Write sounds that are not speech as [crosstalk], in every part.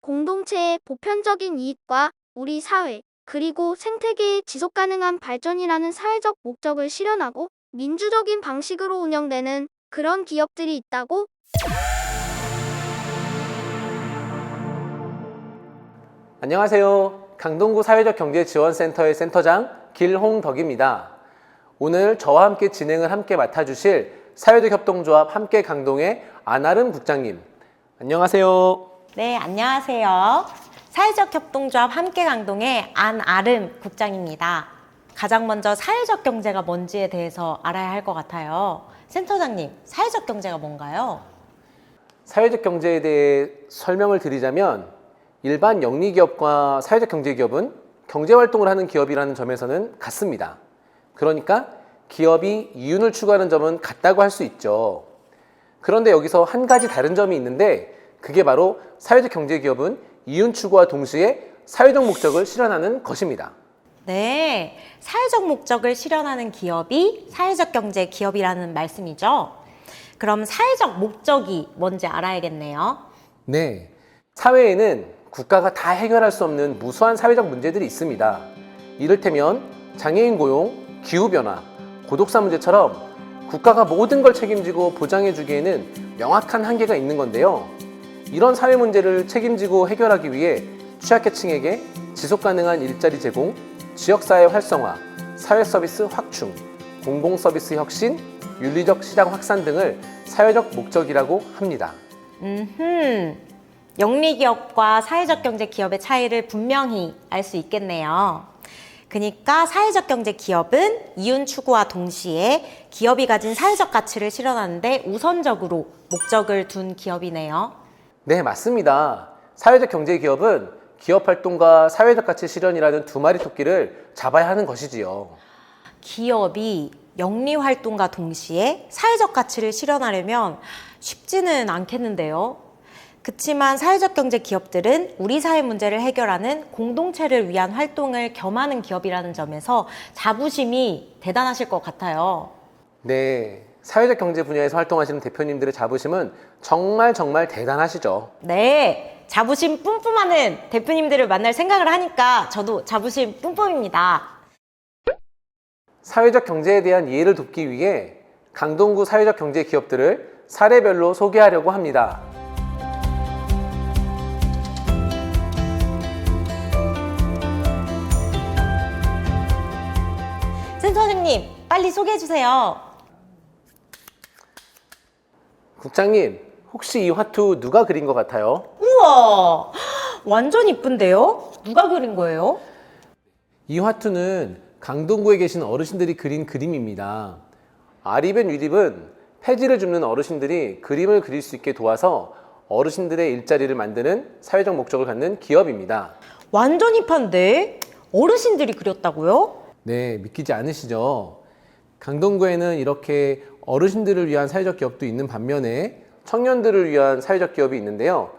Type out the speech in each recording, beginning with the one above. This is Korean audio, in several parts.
공동체의 보편적인 이익과 우리 사회, 그리고 생태계의 지속 가능한 발전이라는 사회적 목적을 실현하고 민주적인 방식으로 운영되는 그런 기업들이 있다고 안녕하세요. 강동구 사회적 경제 지원센터의 센터장 길홍덕입니다. 오늘 저와 함께 진행을 함께 맡아주실 사회적 협동조합 함께 강동의 안아름 국장님. 안녕하세요. 네, 안녕하세요. 사회적 협동조합 함께 강동의 안아름 국장입니다. 가장 먼저 사회적 경제가 뭔지에 대해서 알아야 할 것 같아요. 센터장님, 사회적 경제가 뭔가요? 사회적 경제에 대해 설명을 드리자면 일반 영리기업과 사회적 경제기업은 경제활동을 하는 기업이라는 점에서는 같습니다. 그러니까 기업이 이윤을 추구하는 점은 같다고 할 수 있죠. 그런데 여기서 한 가지 다른 점이 있는데 그게 바로 사회적 경제 기업은 이윤 추구와 동시에 사회적 목적을 실현하는 것입니다. 네, 사회적 목적을 실현하는 기업이 사회적 경제 기업이라는 말씀이죠. 그럼 사회적 목적이 뭔지 알아야겠네요. 네. 사회에는 국가가 다 해결할 수 없는 무수한 사회적 문제들이 있습니다. 이를테면 장애인 고용, 기후변화, 고독사 문제처럼 국가가 모든 걸 책임지고 보장해주기에는 명확한 한계가 있는 건데요. 이런 사회 문제를 책임지고 해결하기 위해 취약계층에게 지속 가능한 일자리 제공, 지역사회 활성화, 사회 서비스 확충, 공공 서비스 혁신, 윤리적 시장 확산 등을 사회적 목적이라고 합니다. 음흠. 영리 기업과 사회적 경제 기업의 차이를 분명히 알 수 있겠네요. 그러니까 사회적 경제 기업은 이윤 추구와 동시에 기업이 가진 사회적 가치를 실현하는데 우선적으로 목적을 둔 기업이네요. 네, 맞습니다. 사회적 경제 기업은 기업 활동과 사회적 가치 실현이라는 두 마리 토끼를 잡아야 하는 것이지요. 기업이 영리 활동과 동시에 사회적 가치를 실현하려면 쉽지는 않겠는데요. 그치만 사회적 경제 기업들은 우리 사회 문제를 해결하는 공동체를 위한 활동을 겸하는 기업이라는 점에서 자부심이 대단하실 것 같아요. 네, 사회적 경제 분야에서 활동하시는 대표님들의 자부심은 정말 정말 대단하시죠. 네, 자부심 뿜뿜하는 대표님들을 만날 생각을 하니까 저도 자부심 뿜뿜입니다. 사회적 경제에 대한 이해를 돕기 위해 강동구 사회적 경제 기업들을 사례별로 소개하려고 합니다. 센터장님, 빨리 소개해 주세요. 국장님, 혹시 이 화투 누가 그린 것 같아요? 우와, 완전 이쁜데요? 누가 그린 거예요? 이 화투는 강동구에 계신 어르신들이 그린 그림입니다. 아립앤 위립은 폐지를 줍는 어르신들이 그림을 그릴 수 있게 도와서 어르신들의 일자리를 만드는 사회적 목적을 갖는 기업입니다. 완전 힙한데? 어르신들이 그렸다고요? 네, 믿기지 않으시죠? 강동구에는 이렇게 어르신들을 위한 사회적 기업도 있는 반면에 청년들을 위한 사회적 기업이 있는데요.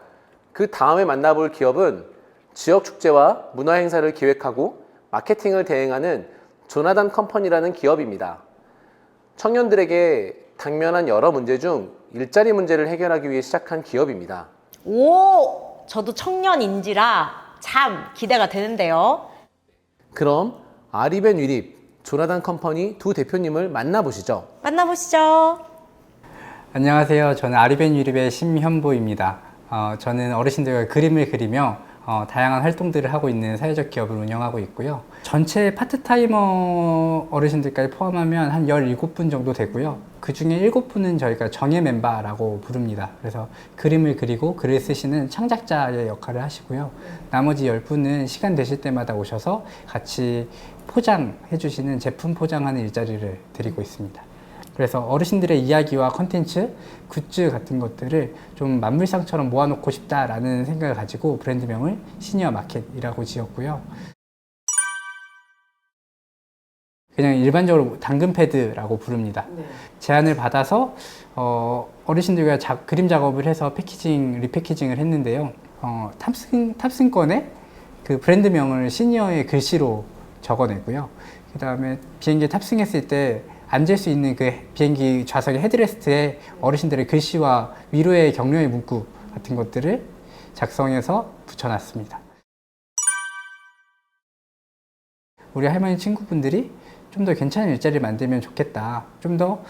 그 다음에 만나볼 기업은 지역 축제와 문화 행사를 기획하고 마케팅을 대행하는 조나단 컴퍼니라는 기업입니다. 청년들에게 당면한 여러 문제 중 일자리 문제를 해결하기 위해 시작한 기업입니다. 오, 저도 청년인지라 참 기대가 되는데요. 그럼 아립앤 위립, 조나단 컴퍼니 두 대표님을 만나보시죠. 만나보시죠. 안녕하세요. 저는 아리벤 유립의 심현보입니다. 어, 저는 어르신들과 그림을 그리며 어, 다양한 활동들을 하고 있는 사회적 기업을 운영하고 있고요. 전체 파트타이머 어르신들까지 포함하면 한 17분 정도 되고요. 그 중에 7분은 저희가 정예 멤버라고 부릅니다. 그래서 그림을 그리고 글을 쓰시는 창작자의 역할을 하시고요. 나머지 10분은 시간 되실 때마다 오셔서 같이 포장해 주시는 제품 포장하는 일자리를 드리고 있습니다. 그래서 어르신들의 이야기와 컨텐츠, 굿즈 같은 것들을 좀 만물상처럼 모아놓고 싶다라는 생각을 가지고 브랜드명을 시니어 마켓이라고 지었고요. 그냥 일반적으로 당근 패드라고 부릅니다. 제안을 받아서 어, 어르신들과 자- 그림 작업을 해서 패키징, 리패키징을 했는데요. 어, 탑승, 탑승권에 그 브랜드명을 시니어의 글씨로 적어내고요. 그 다음에 비행기에 탑승했을 때 앉을 수 있는 그 비행기 좌석의 헤드레스트에 어르신들의 글씨와 위로의 격려의 문구 같은 것들을 작성해서 붙여놨습니다. 우리 할머니 친구분들이 좀 더 괜찮은 일자리를 만들면 좋겠다. 좀 더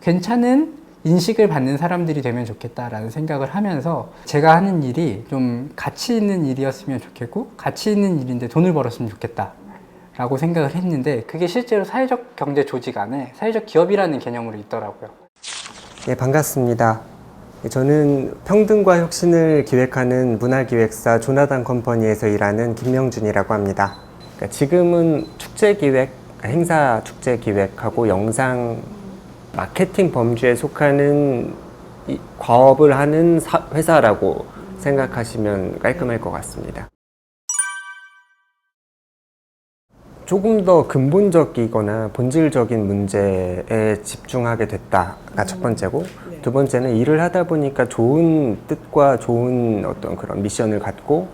괜찮은 인식을 받는 사람들이 되면 좋겠다라는 생각을 하면서 제가 하는 일이 좀 가치 있는 일이었으면 좋겠고 가치 있는 일인데 돈을 벌었으면 좋겠다. 라고 생각을 했는데 그게 실제로 사회적 경제 조직 안에 사회적 기업이라는 개념으로 있더라고요. 네, 반갑습니다. 저는 평등과 혁신을 기획하는 문화기획사 조나단 컴퍼니에서 일하는 김명준이라고 합니다. 그러니까 지금은 축제 기획, 행사 축제 기획하고 영상 마케팅 범주에 속하는 이 과업을 하는 사- 회사라고 생각하시면 깔끔할 것 같습니다. 조금 더 근본적이거나 본질적인 문제에 집중하게 됐다가 첫 번째고 두 번째는 일을 하다 보니까 좋은 뜻과 좋은 어떤 그런 미션을 갖고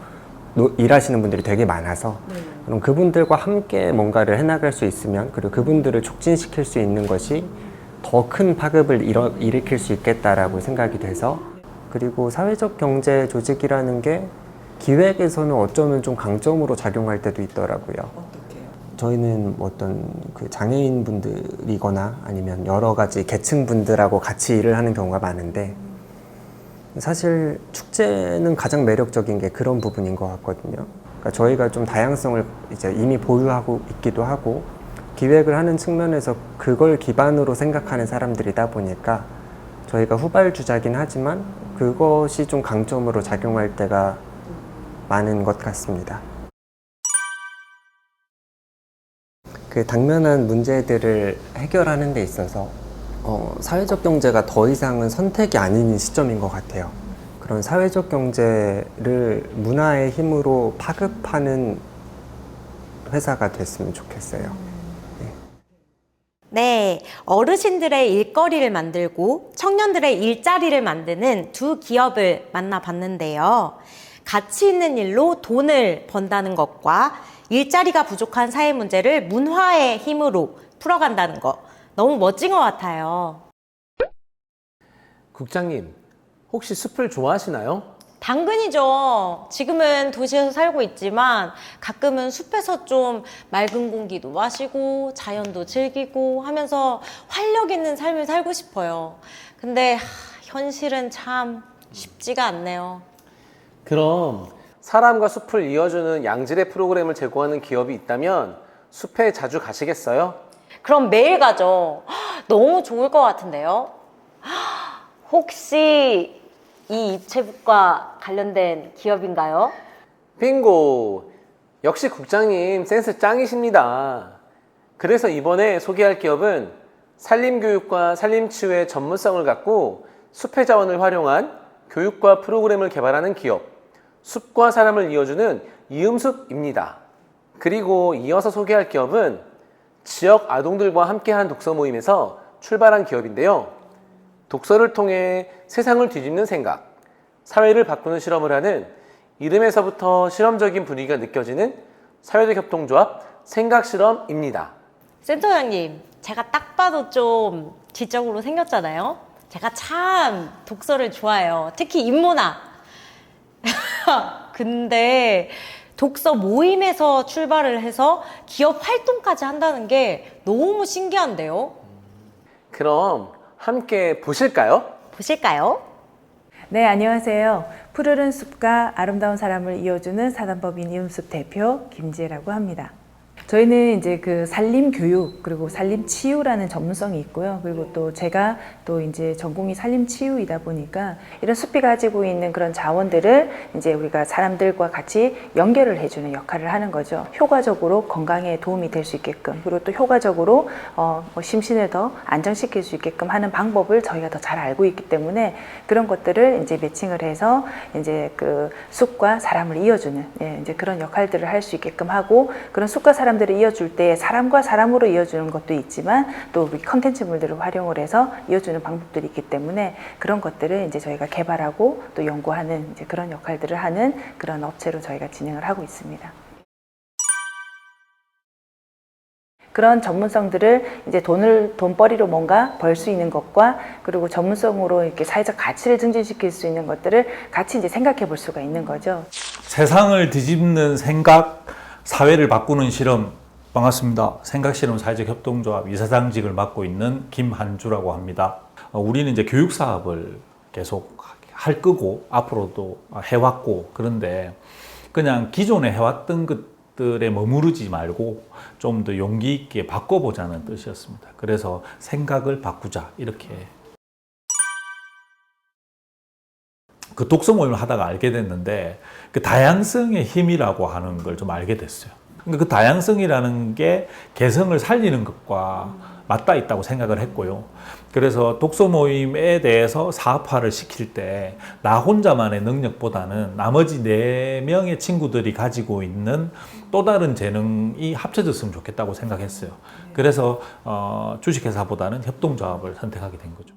노- 일하시는 분들이 되게 많아서 그럼 그분들과 함께 뭔가를 해나갈 수 있으면 그리고 그분들을 촉진시킬 수 있는 것이 더 큰 파급을 일어, 일으킬 수 있겠다라고 생각이 돼서 그리고 사회적 경제 조직이라는 게 기획에서는 어쩌면 좀 강점으로 작용할 때도 있더라고요. 저희는 뭐 어떤 그 장애인 분들이거나 아니면 여러 가지 계층 분들하고 같이 일을 하는 경우가 많은데 사실 축제는 가장 매력적인 게 그런 부분인 것 같거든요. 그러니까 저희가 좀 다양성을 이제 이미 보유하고 있기도 하고 기획을 하는 측면에서 그걸 기반으로 생각하는 사람들이다 보니까 저희가 후발주자긴 하지만 그것이 좀 강점으로 작용할 때가 많은 것 같습니다. 그 당면한 문제들을 해결하는 데 있어서 어, 사회적 경제가 더 이상은 선택이 아닌 시점인 것 같아요. 그런 사회적 경제를 문화의 힘으로 파급하는 회사가 됐으면 좋겠어요. 네, 어르신들의 일거리를 만들고 청년들의 일자리를 만드는 두 기업을 만나봤는데요. 가치 있는 일로 돈을 번다는 것과 일자리가 부족한 사회 문제를 문화의 힘으로 풀어간다는 것. 너무 멋진 것 같아요. 국장님, 혹시 숲을 좋아하시나요? 당근이죠. 지금은 도시에서 살고 있지만 가끔은 숲에서 좀 맑은 공기도 마시고 자연도 즐기고 하면서 활력 있는 삶을 살고 싶어요. 근데 하, 현실은 참 쉽지가 않네요. 그럼 사람과 숲을 이어주는 양질의 프로그램을 제공하는 기업이 있다면 숲에 자주 가시겠어요? 그럼 매일 가죠. 헉, 너무 좋을 것 같은데요. 헉, 혹시 이 입체북과 관련된 기업인가요? 빙고! 역시 국장님 센스 짱이십니다. 그래서 이번에 소개할 기업은 산림교육과 산림치유의 전문성을 갖고 숲의 자원을 활용한 교육과 프로그램을 개발하는 기업, 숲과 사람을 이어주는 이음숲입니다. 그리고 이어서 소개할 기업은 지역 아동들과 함께한 독서 모임에서 출발한 기업인데요. 독서를 통해 세상을 뒤집는 생각, 사회를 바꾸는 실험을 하는 이름에서부터 실험적인 분위기가 느껴지는 사회적 협동조합 생각실험입니다. 센터장님, 제가 딱 봐도 좀 지적으로 생겼잖아요. 제가 참 독서를 좋아해요. 특히 인문학. [laughs] 근데 독서 모임에서 출발을 해서 기업 활동까지 한다는 게 너무 신기한데요. 그럼 함께 보실까요? 보실까요? 네, 안녕하세요. 푸르른 숲과 아름다운 사람을 이어주는 사단법인 이음숲 대표 김지혜라고 합니다. 저희는 이제 그 산림 교육 그리고 산림 치유라는 전문성이 있고요. 그리고 또 제가 또 이제 전공이 산림 치유이다 보니까 이런 숲이 가지고 있는 그런 자원들을 이제 우리가 사람들과 같이 연결을 해주는 역할을 하는 거죠. 효과적으로 건강에 도움이 될 수 있게끔 그리고 또 효과적으로 어, 뭐 심신을 더 안정시킬 수 있게끔 하는 방법을 저희가 더 잘 알고 있기 때문에 그런 것들을 이제 매칭을 해서 이제 그 숲과 사람을 이어주는 예, 이제 그런 역할들을 할 수 있게끔 하고 그런 숲과 사람 들을 이어줄 때 사람과 사람으로 이어주는 것도 있지만 또 우리 컨텐츠물들을 활용을 해서 이어주는 방법들이 있기 때문에 그런 것들을 이제 저희가 개발하고 또 연구하는 이제 그런 역할들을 하는 그런 업체로 저희가 진행을 하고 있습니다. 그런 전문성들을 이제 돈을 돈벌이로 뭔가 벌 수 있는 것과 그리고 전문성으로 이렇게 사회적 가치를 증진시킬 수 있는 것들을 같이 이제 생각해 볼 수가 있는 거죠. 세상을 뒤집는 생각, 사회를 바꾸는 실험. 반갑습니다. 생각실험 사회적 협동조합 이사장직을 맡고 있는 김한주라고 합니다. 어, 우리는 이제 교육 사업을 계속 할 거고 앞으로도 해왔고 그런데 그냥 기존에 해왔던 것들에 머무르지 말고 좀 더 용기 있게 바꿔보자는 뜻이었습니다. 그래서 생각을 바꾸자 이렇게 그 독서 모임을 하다가 알게 됐는데 그 다양성의 힘이라고 하는 걸 좀 알게 됐어요. 그러니까 그 다양성이라는 게 개성을 살리는 것과 맞닿아 있다고 생각을 했고요. 그래서 독서 모임에 대해서 사업화를 시킬 때 나 혼자만의 능력보다는 나머지 네 명의 친구들이 가지고 있는 또 다른 재능이 합쳐졌으면 좋겠다고 생각했어요. 그래서 어, 주식회사보다는 협동조합을 선택하게 된 거죠.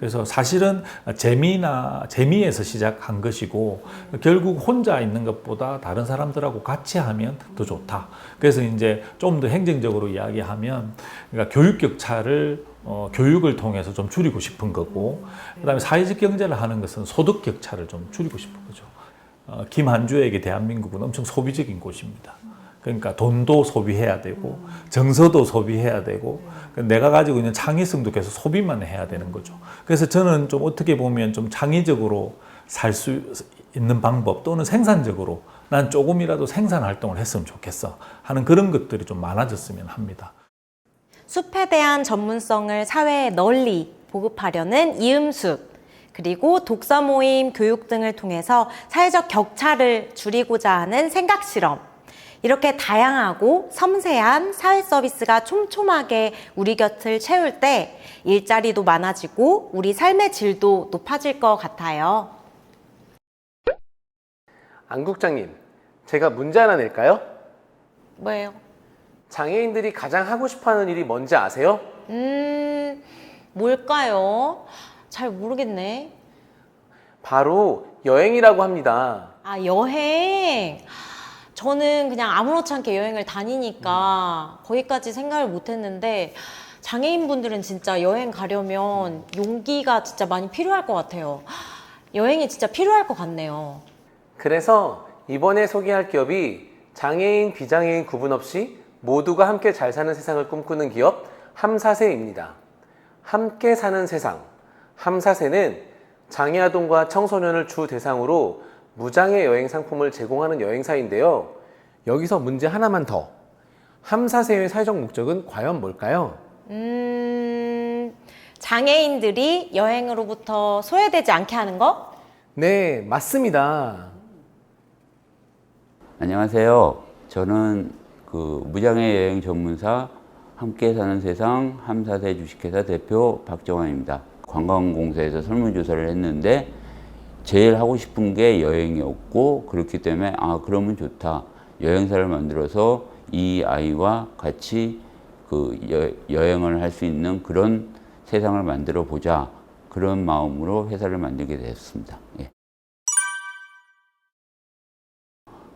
그래서 사실은 재미나 재미에서 시작한 것이고 결국 혼자 있는 것보다 다른 사람들하고 같이 하면 더 좋다. 그래서 이제 좀 더 행정적으로 이야기하면 그러니까 교육 격차를 어, 교육을 통해서 좀 줄이고 싶은 거고 그다음에 사회적 경제를 하는 것은 소득 격차를 좀 줄이고 싶은 거죠. 어, 김한주에게 대한민국은 엄청 소비적인 곳입니다. 그러니까 돈도 소비해야 되고 정서도 소비해야 되고 내가 가지고 있는 창의성도 계속 소비만 해야 되는 거죠. 그래서 저는 좀 어떻게 보면 좀 창의적으로 살 수 있는 방법 또는 생산적으로 난 조금이라도 생산 활동을 했으면 좋겠어 하는 그런 것들이 좀 많아졌으면 합니다. 숲에 대한 전문성을 사회에 널리 보급하려는 이음숲, 그리고 독서 모임, 교육 등을 통해서 사회적 격차를 줄이고자 하는 생각 실험. 이렇게 다양하고 섬세한 사회 서비스가 촘촘하게 우리 곁을 채울 때 일자리도 많아지고 우리 삶의 질도 높아질 것 같아요. 안 국장님, 제가 문제 하나 낼까요? 뭐예요? 장애인들이 가장 하고 싶어하는 일이 뭔지 아세요? 음, 뭘까요? 잘 모르겠네. 바로 여행이라고 합니다. 아, 여행. 저는 그냥 아무렇지 않게 여행을 다니니까 거기까지 생각을 못 했는데 장애인분들은 진짜 여행 가려면 용기가 진짜 많이 필요할 것 같아요. 여행이 진짜 필요할 것 같네요. 그래서 이번에 소개할 기업이 장애인, 비장애인 구분 없이 모두가 함께 잘 사는 세상을 꿈꾸는 기업 함사세입니다. 함께 사는 세상. 함사세는 장애아동과 청소년을 주 대상으로 무장애 여행 상품을 제공하는 여행사인데요. 여기서 문제 하나만 더. 함사세의 사회적 목적은 과연 뭘까요? 음, 장애인들이 여행으로부터 소외되지 않게 하는 거? 네, 맞습니다. 안녕하세요. 저는 그 무장애 여행 전문사 함께 사는 세상 함사세 주식회사 대표 박정환입니다. 관광공사에서 설문조사를 했는데 제일 하고 싶은 게 여행이었고 그렇기 때문에 아 그러면 좋다. 여행사를 만들어서 이 아이와 같이 그 여, 여행을 할 수 있는 그런 세상을 만들어 보자. 그런 마음으로 회사를 만들게 됐습니다. 예.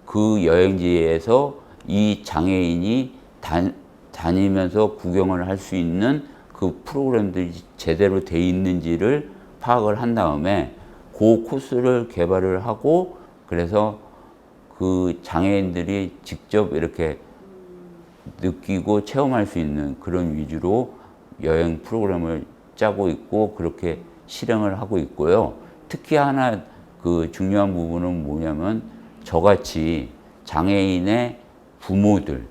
그 여행지에서 이 장애인이 다, 다니면서 구경을 할 수 있는 그 프로그램들이 제대로 돼 있는지를 파악을 한 다음에 그 코스를 개발을 하고 그래서 그 장애인들이 직접 이렇게 느끼고 체험할 수 있는 그런 위주로 여행 프로그램을 짜고 있고 그렇게 실행을 하고 있고요. 특히 하나 그 중요한 부분은 뭐냐면 저같이 장애인의 부모들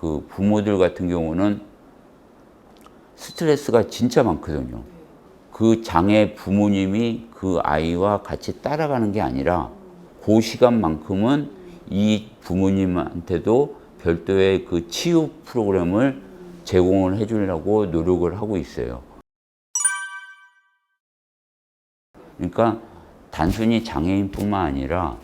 그 부모들 같은 경우는 스트레스가 진짜 많거든요. 그 장애 부모님이 그 아이와 같이 따라가는 게 아니라 그 시간만큼은 이 부모님한테도 별도의 그 치유 프로그램을 제공을 해주려고 노력을 하고 있어요. 그러니까 단순히 장애인뿐만 아니라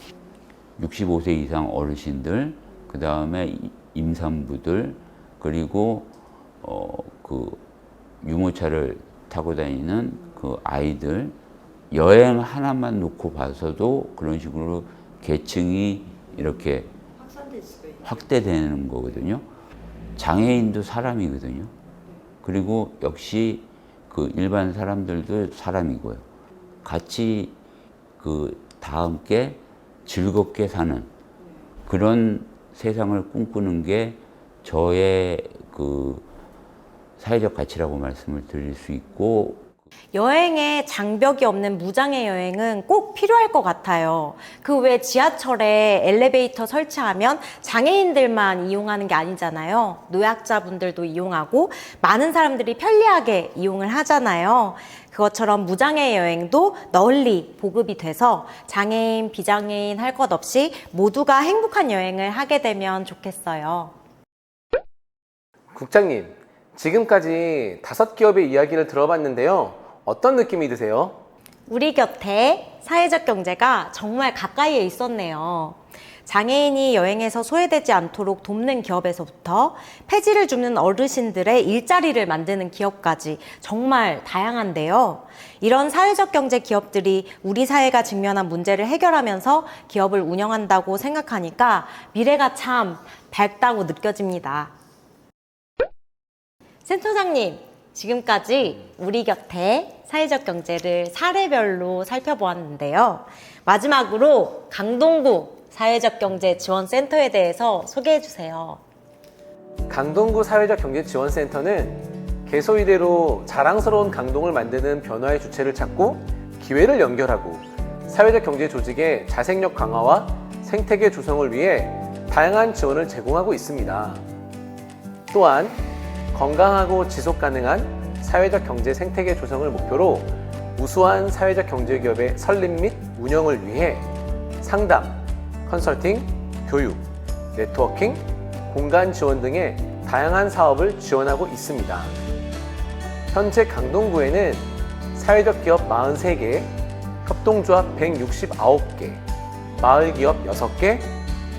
65세 이상 어르신들, 그 다음에 임산부들, 그리고 어, 그 유모차를 타고 다니는 그 아이들, 여행 하나만 놓고 봐서도 그런 식으로 계층이 이렇게 확대되는 거거든요. 장애인도 사람이거든요. 그리고 역시 그 일반 사람들도 사람이고요. 같이 그 다 함께 즐겁게 사는 그런 세상을 꿈꾸는 게 저의 그 사회적 가치라고 말씀을 드릴 수 있고 여행에 장벽이 없는 무장애 여행은 꼭 필요할 것 같아요. 그 외 지하철에 엘리베이터 설치하면 장애인들만 이용하는 게 아니잖아요. 노약자분들도 이용하고 많은 사람들이 편리하게 이용을 하잖아요. 그것처럼 무장애 여행도 널리 보급이 돼서 장애인, 비장애인 할 것 없이 모두가 행복한 여행을 하게 되면 좋겠어요. 국장님, 지금까지 다섯 기업의 이야기를 들어봤는데요. 어떤 느낌이 드세요? 우리 곁에 사회적 경제가 정말 가까이에 있었네요. 장애인이 여행에서 소외되지 않도록 돕는 기업에서부터 폐지를 주는 어르신들의 일자리를 만드는 기업까지 정말 다양한데요. 이런 사회적 경제 기업들이 우리 사회가 직면한 문제를 해결하면서 기업을 운영한다고 생각하니까 미래가 참 밝다고 느껴집니다. 센터장님, 지금까지 우리 곁에 사회적 경제를 사례별로 살펴보았는데요. 마지막으로 강동구 사회적 경제 지원센터에 대해서 소개해 주세요. 강동구 사회적 경제 지원센터는 개소 이대로 자랑스러운 강동을 만드는 변화의 주체를 찾고 기회를 연결하고 사회적 경제 조직의 자생력 강화와 생태계 조성을 위해 다양한 지원을 제공하고 있습니다. 또한 건강하고 지속 가능한 사회적 경제 생태계 조성을 목표로 우수한 사회적 경제 기업의 설립 및 운영을 위해 상담, 컨설팅, 교육, 네트워킹, 공간 지원 등의 다양한 사업을 지원하고 있습니다. 현재 강동구에는 사회적 기업 43개, 협동조합 169개, 마을기업 6개,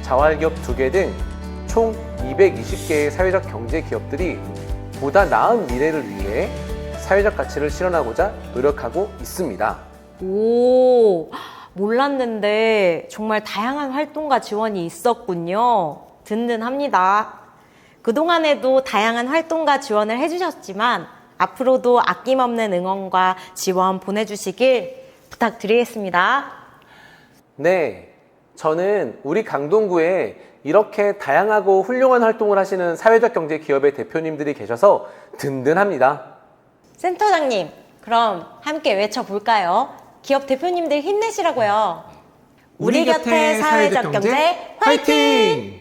자활기업 2개 등 총 220개의 사회적 경제 기업들이 보다 나은 미래를 위해 사회적 가치를 실현하고자 노력하고 있습니다. 오, 몰랐는데 정말 다양한 활동과 지원이 있었군요. 든든합니다. 그동안에도 다양한 활동과 지원을 해주셨지만 앞으로도 아낌없는 응원과 지원 보내주시길 부탁드리겠습니다. 네, 저는 우리 강동구에 이렇게 다양하고 훌륭한 활동을 하시는 사회적 경제 기업의 대표님들이 계셔서 든든합니다. 센터장님, 그럼 함께 외쳐볼까요? 기업 대표님들 힘내시라고요. 우리 곁에 사회적 경제 화이팅!